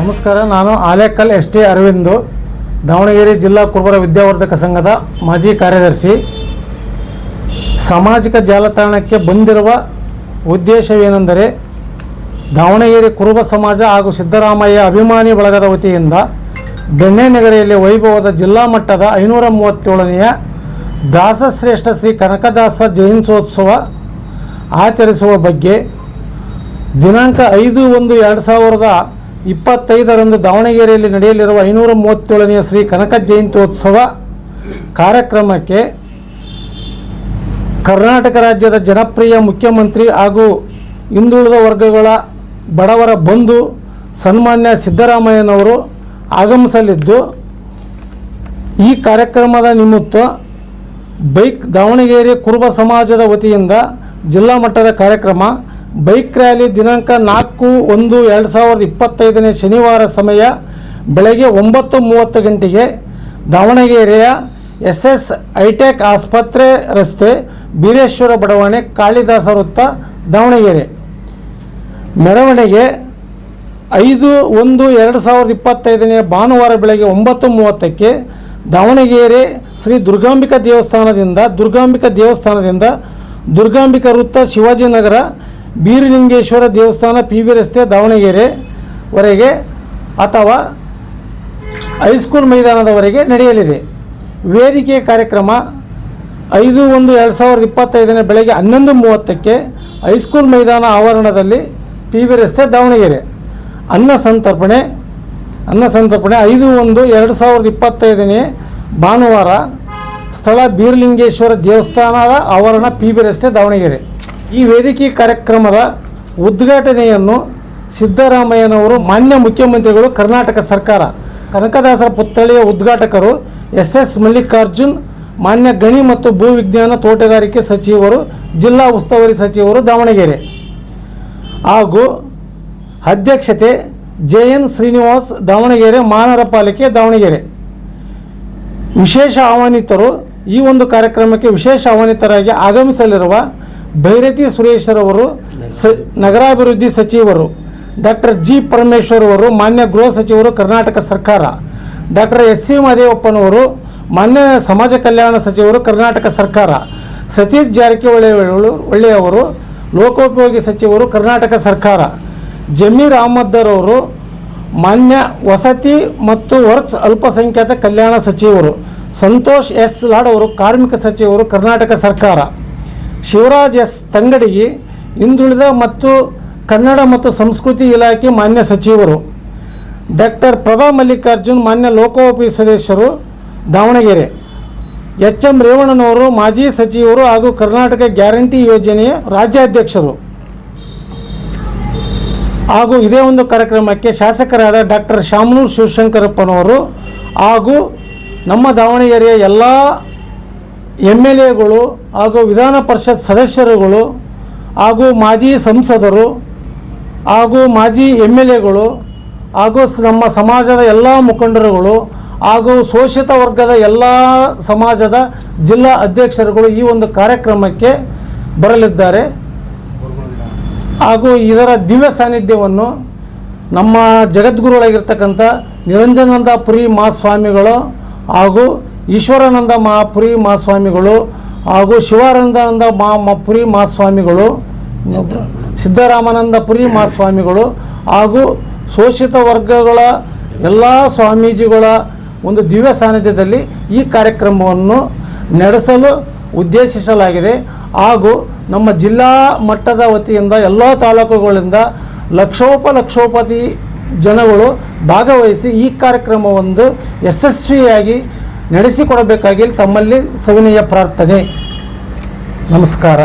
ನಮಸ್ಕಾರ, ನಾನು Alekal S T Aravind, Davanagere ಜಿಲ್ಲಾ ಕುರುಬರ ವಿದ್ಯಾವರ್ಧಕ ಸಂಘದ ಮಾಜಿ ಕಾರ್ಯದರ್ಶಿ. ಸಾಮಾಜಿಕ ಜಾಲತಾಣಕ್ಕೆ ಬಂದಿರುವ ಉದ್ದೇಶವೇನೆಂದರೆ, ದಾವಣಗೆರೆ ಕುರುಬ ಸಮಾಜ ಹಾಗೂ ಸಿದ್ದರಾಮಯ್ಯ ಅಭಿಮಾನಿ ಬಳಗದ ವತಿಯಿಂದ ಬೆಣ್ಣೆನಗರಿಯಲ್ಲಿ ವೈಭವದ ಜಿಲ್ಲಾ ಮಟ್ಟದ ಐನೂರ ಮೂವತ್ತೇಳನೆಯ ದಾಸಶ್ರೇಷ್ಠ ಶ್ರೀ ಕನಕದಾಸ ಜಯಂತ್ಯೋತ್ಸವ ಆಚರಿಸುವ ಬಗ್ಗೆ ದಿನಾಂಕ ಐದು ಒಂದು ಎರಡು ಸಾವಿರದ ಇಪ್ಪತ್ತೈದರಂದು ದಾವಣಗೆರೆಯಲ್ಲಿ ನಡೆಯಲಿರುವ ಐನೂರ ಮೂವತ್ತೇಳನೆಯ ಶ್ರೀ ಕನಕ ಜಯಂತ್ಯೋತ್ಸವ ಕಾರ್ಯಕ್ರಮಕ್ಕೆ ಕರ್ನಾಟಕ ರಾಜ್ಯದ ಜನಪ್ರಿಯ ಮುಖ್ಯಮಂತ್ರಿ ಹಾಗೂ ಹಿಂದುಳಿದ ವರ್ಗಗಳ ಬಡವರ ಬಂಧು ಸನ್ಮಾನ್ಯ ಸಿದ್ದರಾಮಯ್ಯನವರು ಆಗಮಿಸಲಿದ್ದು, ಈ ಕಾರ್ಯಕ್ರಮದ ನಿಮಿತ್ತ ಬೈಕ್ ದಾವಣಗೆರೆ ಕುರುಬ ಸಮಾಜದ ವತಿಯಿಂದ ಜಿಲ್ಲಾ ಮಟ್ಟದ ಕಾರ್ಯಕ್ರಮ ಬೈಕ್ ರ್ಯಾಲಿ ದಿನಾಂಕ ನಾಲ್ಕು ಒಂದು ಎರಡು ಸಾವಿರದ ಇಪ್ಪತ್ತೈದನೇ ಶನಿವಾರ ಸಮಯ ಬೆಳಗ್ಗೆ ಒಂಬತ್ತು ಮೂವತ್ತು ಗಂಟೆಗೆ ದಾವಣಗೆರೆಯ ಎಸ್ ಎಸ್ ಐಟೆಕ್ ಆಸ್ಪತ್ರೆ ರಸ್ತೆ ಬೀರೇಶ್ವರ ಬಡಾವಣೆ ಕಾಳಿದಾಸ ವೃತ್ತ ದಾವಣಗೆರೆ. ಮೆರವಣಿಗೆ ಐದು ಒಂದು ಎರಡು ಸಾವಿರದ ಇಪ್ಪತ್ತೈದನೇ ಭಾನುವಾರ ಬೆಳಗ್ಗೆ ಒಂಬತ್ತು ಮೂವತ್ತಕ್ಕೆ ದಾವಣಗೆರೆ ಶ್ರೀ ದುರ್ಗಾಂಬಿಕಾ ದೇವಸ್ಥಾನದಿಂದ ದುರ್ಗಾಂಬಿಕಾ ದೇವಸ್ಥಾನದಿಂದ ದುರ್ಗಾಂಬಿಕಾ ವೃತ್ತ ಶಿವಾಜಿನಗರ ಬೀರಲಿಂಗೇಶ್ವರ ದೇವಸ್ಥಾನ ಪಿ ವಿ ರಸ್ತೆ ದಾವಣಗೆರೆವರೆಗೆ ಅಥವಾ ಹೈಸ್ಕೂಲ್ ಮೈದಾನದವರೆಗೆ ನಡೆಯಲಿದೆ. ವೇದಿಕೆ ಕಾರ್ಯಕ್ರಮ ಐದು ಒಂದು ಎರಡು ಸಾವಿರದ ಇಪ್ಪತ್ತೈದನೇ ಬೆಳಗ್ಗೆ ಹನ್ನೊಂದು ಮೂವತ್ತಕ್ಕೆ ಹೈಸ್ಕೂಲ್ ಮೈದಾನ ಆವರಣದಲ್ಲಿ ಪಿ ವಿ ರಸ್ತೆ ದಾವಣಗೆರೆ. ಅನ್ನ ಸಂತರ್ಪಣೆ ಅನ್ನ ಸಂತರ್ಪಣೆ ಐದು ಒಂದು ಎರಡು ಸಾವಿರದ ಇಪ್ಪತ್ತೈದನೇ ಭಾನುವಾರ ಸ್ಥಳ ಬೀರಲಿಂಗೇಶ್ವರ ದೇವಸ್ಥಾನದ ಆವರಣ ಪಿ ಬಿ ರಸ್ತೆ ದಾವಣಗೆರೆ. ಈ ವೇದಿಕೆ ಕಾರ್ಯಕ್ರಮದ ಉದ್ಘಾಟನೆಯನ್ನು ಸಿದ್ದರಾಮಯ್ಯನವರು ಮಾನ್ಯ ಮುಖ್ಯಮಂತ್ರಿಗಳು, ಕರ್ನಾಟಕ ಸರ್ಕಾರ, ಕನಕದಾಸರ ಪುತ್ಥಳಿಯ ಉದ್ಘಾಟಕರು ಎಸ್ ಎಸ್ ಮಲ್ಲಿಕಾರ್ಜುನ್, ಮಾನ್ಯ ಗಣಿ ಮತ್ತು ಭೂವಿಜ್ಞಾನ ತೋಟಗಾರಿಕೆ ಸಚಿವರು, ಜಿಲ್ಲಾ ಉಸ್ತುವಾರಿ ಸಚಿವರು ದಾವಣಗೆರೆ. ಹಾಗೂ ಅಧ್ಯಕ್ಷತೆ ಜೆ ಎನ್ ಶ್ರೀನಿವಾಸ್ ದಾವಣಗೆರೆ ಮಹಾನಗರ ಪಾಲಿಕೆ ದಾವಣಗೆರೆ. ವಿಶೇಷ ಆಹ್ವಾನಿತರು ಈ ಒಂದು ಕಾರ್ಯಕ್ರಮಕ್ಕೆ ವಿಶೇಷ ಆಹ್ವಾನಿತರಾಗಿ ಆಗಮಿಸಲಿರುವ ಭೈರತಿ ಸುರೇಶ್ವರವರು ಸ, ನಗರಾಭಿವೃದ್ಧಿ ಸಚಿವರು, ಡಾಕ್ಟರ್ ಜಿ ಪರಮೇಶ್ವರ್ ಅವರು ಮಾನ್ಯ ಗೃಹ ಸಚಿವರು, ಕರ್ನಾಟಕ ಸರ್ಕಾರ. ಡಾಕ್ಟರ್ ಎಸ್ ಸಿ ಮಹದೇವಪ್ಪನವರು ಮಾನ್ಯ ಸಮಾಜ ಕಲ್ಯಾಣ ಸಚಿವರು, ಕರ್ನಾಟಕ ಸರ್ಕಾರ. ಸತೀಶ್ ಜಾರಕಿಹೊಳಿ ಒಳ್ಳೆಯವರು, ಲೋಕೋಪಯೋಗಿ ಸಚಿವರು, ಕರ್ನಾಟಕ ಸರ್ಕಾರ. ಜಮೀರ್ ಅಹಮದ್ದರವರು ಮಾನ್ಯ ವಸತಿ ಮತ್ತು ವರ್ಕ್ಸ್ ಅಲ್ಪಸಂಖ್ಯಾತ ಕಲ್ಯಾಣ ಸಚಿವರು. ಸಂತೋಷ್ ಎಸ್ ಲಾಡ್ ಅವರು, ಕಾರ್ಮಿಕ ಸಚಿವರು, ಕರ್ನಾಟಕ ಸರ್ಕಾರ. ಶಿವರಾಜ್ ಎಸ್ ತಂಗಡಿಗಿ ಹಿಂದುಳಿದ ಮತ್ತು ಕನ್ನಡ ಮತ್ತು ಸಂಸ್ಕೃತಿ ಇಲಾಖೆ ಮಾನ್ಯ ಸಚಿವರು. ಡಾಕ್ಟರ್ ಪ್ರಭಾ ಮಲ್ಲಿಕಾರ್ಜುನ್ ಮಾನ್ಯ ಲೋಕೋಪಿ ಸದಸ್ಯರು ದಾವಣಗೆರೆ. ಎಚ್ ಎಂ ರೇವಣ್ಣನವರು ಮಾಜಿ ಸಚಿವರು ಹಾಗೂ ಕರ್ನಾಟಕ ಗ್ಯಾರಂಟಿ ಯೋಜನೆಯ ರಾಜ್ಯಾಧ್ಯಕ್ಷರು. ಹಾಗೂ ಇದೇ ಒಂದು ಕಾರ್ಯಕ್ರಮಕ್ಕೆ ಶಾಸಕರಾದ ಡಾಕ್ಟರ್ ಶಾಮನೂರು ಶಿವಶಂಕರಪ್ಪನವರು ಹಾಗೂ ನಮ್ಮ ದಾವಣಗೆರೆಯ ಎಲ್ಲ ಎಂ ಎಲ್ ಎಗಳು ಹಾಗೂ ವಿಧಾನ ಪರಿಷತ್ ಸದಸ್ಯರುಗಳು ಹಾಗೂ ಮಾಜಿ ಸಂಸದರು ಹಾಗೂ ಮಾಜಿ ಎಂ ಎಲ್ ಎಗಳು ಹಾಗೂ ನಮ್ಮ ಸಮಾಜದ ಎಲ್ಲ ಮುಖಂಡರುಗಳು ಹಾಗೂ ಶೋಷಿತ ವರ್ಗದ ಎಲ್ಲ ಸಮಾಜದ ಜಿಲ್ಲಾ ಅಧ್ಯಕ್ಷರುಗಳು ಈ ಒಂದು ಕಾರ್ಯಕ್ರಮಕ್ಕೆ ಬರಲಿದ್ದಾರೆ. ಹಾಗೂ ಇದರ ದಿವ್ಯ ಸಾನ್ನಿಧ್ಯವನ್ನು ನಮ್ಮ ಜಗದ್ಗುರುಗಳಾಗಿರ್ತಕ್ಕಂಥ ನಿರಂಜನಾನಂದ ಪುರಿ ಮಹಾಸ್ವಾಮಿಗಳು ಹಾಗೂ ಈಶ್ವರಾನಂದ ಮಹಾಪುರಿ ಮಹಾಸ್ವಾಮಿಗಳು ಹಾಗೂ ಶಿವಾನಂದಾನಂದ ಮಹಾ ಮ- ಪುರಿ ಮಹಾಸ್ವಾಮಿಗಳು ಸಿದ್ದರಾಮಾನಂದ ಪುರಿ ಮಹಾಸ್ವಾಮಿಗಳು ಹಾಗೂ ಶೋಷಿತ ವರ್ಗಗಳ ಎಲ್ಲ ಸ್ವಾಮೀಜಿಗಳ ಒಂದು ದಿವ್ಯ ಸಾನ್ನಿಧ್ಯದಲ್ಲಿ ಈ ಕಾರ್ಯಕ್ರಮವನ್ನು ನಡೆಸಲು ಉದ್ದೇಶಿಸಲಾಗಿದೆ. ಹಾಗೂ ನಮ್ಮ ಜಿಲ್ಲಾ ಮಟ್ಟದ ವತಿಯಿಂದ ಎಲ್ಲ ತಾಲೂಕುಗಳಿಂದ ಲಕ್ಷೋಪ ಲಕ್ಷೋಪತಿ ಜನಗಳು ಭಾಗವಹಿಸಿ ಈ ಕಾರ್ಯಕ್ರಮವೊಂದು ಯಶಸ್ವಿಯಾಗಿ ನಡೆಸಿಕೊಡಬೇಕಾಗಿ ತಮ್ಮಲ್ಲಿ ಸವಿನಯ ಪ್ರಾರ್ಥನೆ. ನಮಸ್ಕಾರ.